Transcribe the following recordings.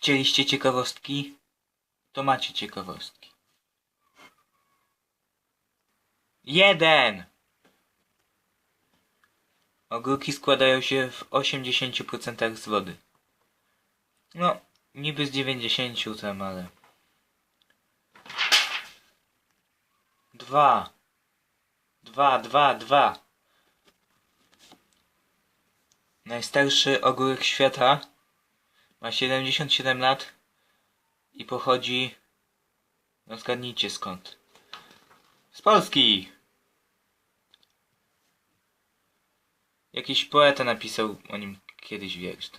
Chcieliście ciekawostki? To macie ciekawostki. Jeden! Ogórki składają się w 80% z wody. No, niby z 90 tam, ale... Dwa. Dwa, dwa, dwa. Najstarszy ogórek świata ma 77 lat i pochodzi... No zgadnijcie skąd. Z Polski! Jakiś poeta napisał o nim kiedyś wiersz.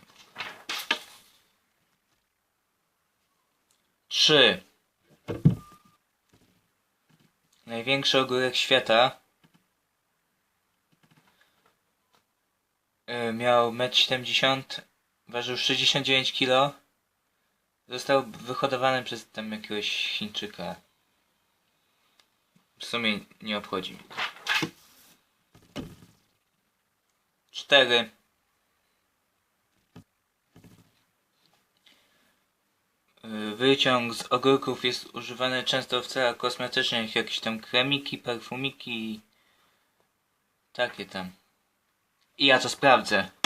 Trzy. Największy ogórek świata y, miał 1,70 m, ważył 69 kg. Został wyhodowany przez tam jakiegoś Chińczyka. W sumie nie obchodzi. Cztery. Wyciąg z ogórków jest używany często w celach kosmetycznych, jakieś tam kremiki, perfumiki takie tam. I ja to sprawdzę.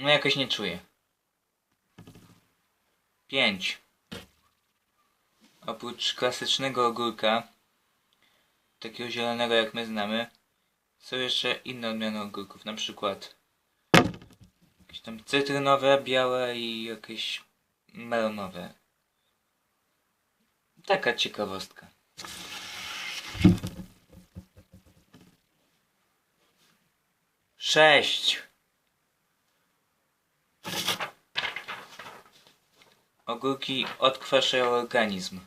No jakoś nie czuję. Pięć. Oprócz klasycznego ogórka, takiego zielonego jak my znamy, są jeszcze inne odmiany ogórków, na przykład jakieś tam cytrynowe, białe i jakieś melonowe. Taka ciekawostka. Sześć. Ogórki odkwaszają organizm.